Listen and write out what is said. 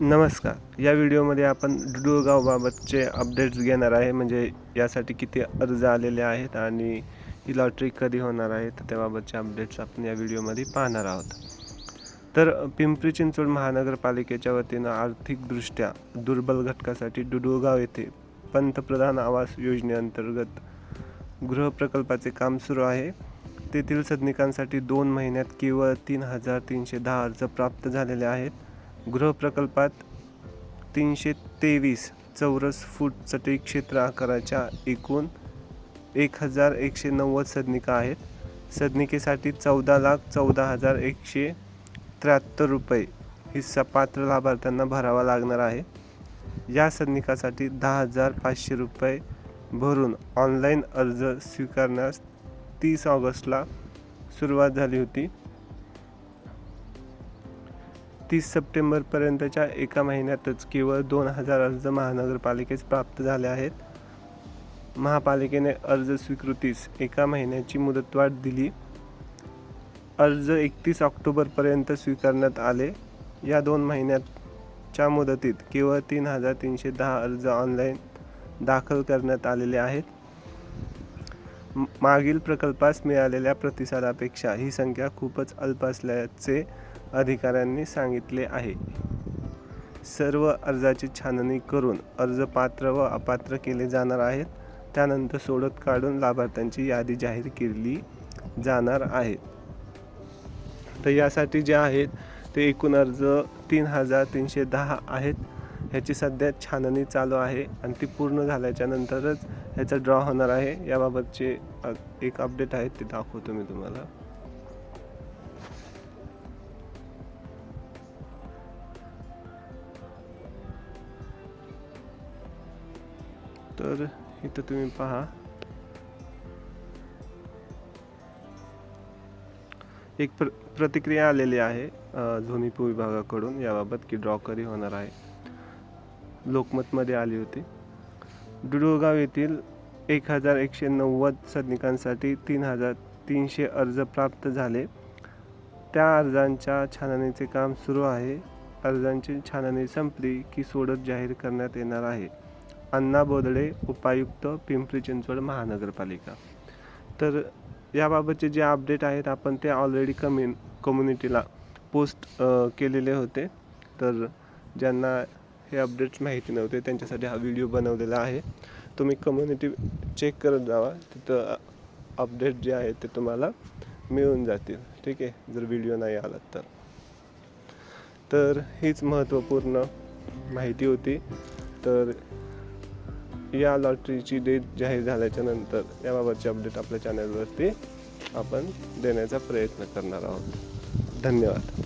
नमस्कार. या व्हिडिओमध्ये आपण डुडुळगावबाबतचे अपडेट्स घेणार आहे. म्हणजे यासाठी किती अर्ज आलेले आहेत आणि ही लॉटरी कधी होणार आहे तर त्याबाबतचे अपडेट्स आपण या व्हिडिओमध्ये पाहणार आहोत. तर पिंपरी चिंचवड महानगरपालिकेच्या वतीनं आर्थिकदृष्ट्या दुर्बल घटकासाठी डुडुळगाव येथे पंतप्रधान आवास योजनेअंतर्गत गृहप्रकल्पाचे काम सुरू आहे. तेथील सदनिकांसाठी दोन महिन्यात केवळ तीन हजार तीनशे दहा अर्ज प्राप्त झालेले आहेत. गृहप्रकल्पात तीनशे तेवीस चौरस फूट चटई क्षेत्र आकाराच्या एकूण एक हजार एकशे नव्वद सदनिका आहेत. सदनिकेसाठी चौदा लाख चौदा हजार एकशे त्र्याहत्तर रुपये हिस्सा पात्र लाभार्थ्यांना भरावा लागणार आहे. या सदनिकासाठी दहा हजार पाचशे रुपये भरून ऑनलाईन अर्ज स्वीकारण्यास तीस ऑगस्टला सुरुवात झाली होती. तीस सप्टेंबरपर्यंतच्या एका महिन्यातच केवळ दोन हजार अर्ज महानगरपालिकेस प्राप्त झाले आहेत. महापालिकेने अर्ज स्वीकृतीस एका महिन्याची मुदतवाढ दिली. अर्ज एकतीस ऑक्टोबरपर्यंत स्वीकारण्यात आले. या दोन महिन्याच्या मुदतीत केवळ तीन हजार तीनशे दहा अर्ज ऑनलाईन दाखल करण्यात आलेले आहेत. मागील प्रकल्पास मिळालेल्या प्रतिसादापेक्षा ही संख्या खूपच अल्प असल्याचे अधिकाऱ्यांनी सांगितले आहे. सर्व अर्जाची छाननी करून अर्ज पात्र व अपात्र केले जाणार आहेत. त्यानंतर सोडत काढून लाभार्थ्यांची यादी जाहीर केली जाणार आहे. तर यासाठी जे आहेत ते एकूण अर्ज तीन हजार तीनशे दहा आहेत. ह्याची सध्या छाननी चालू आहे आणि ती पूर्ण झाल्याच्या नंतरच ह्याचा ड्रॉ होणार आहे. याबाबतचे एक अपडेट आहे ते दाखवतो मी तुम्हाला. तर इथं तुम्ही पहा. एक प्र प्रतिक्रिया आलेली आहे अ, झोनिपू विभागाकडून याबाबत की ड्रॉ कधी होणार आहे. लोकमतमध्ये आली होती. डुडुळगाव येथील एक हजार एकशे नव्वद सदनिकांसाठी तीन हजार तीनशे अर्ज प्राप्त झाले. त्या अर्जांच्या छाननीचे काम सुरू आहे. अर्जांची छाननी संपली की सोडत जाहीर करण्यात येणार आहे. अण्णा बोदडे उपायुक्त पिंपरी चिंचवड महानगरपालिका. तर याबाबतचे जे अपडेट आहेत आपण ते ऑलरेडी कम्युन कम्युनिटीला पोस्ट केलेले होते. तर ज्यांना हे अपडेट्स माहिती नव्हते त्यांच्यासाठी हा व्हिडिओ बनवलेला आहे. तुम्ही कम्युनिटी चेक करत जावा. तिथं अपडेट जे आहेत ते तुम्हाला मिळून जातील. ठीक आहे? जर व्हिडिओ नाही आला तर. तर हीच महत्त्वपूर्ण माहिती होती. तर या लॉटरीची डेट जाहीर झाल्याच्यानंतर याबाबतचे अपडेट आपल्या चॅनलवरती आपण देण्याचा प्रयत्न करणार आहोत. धन्यवाद.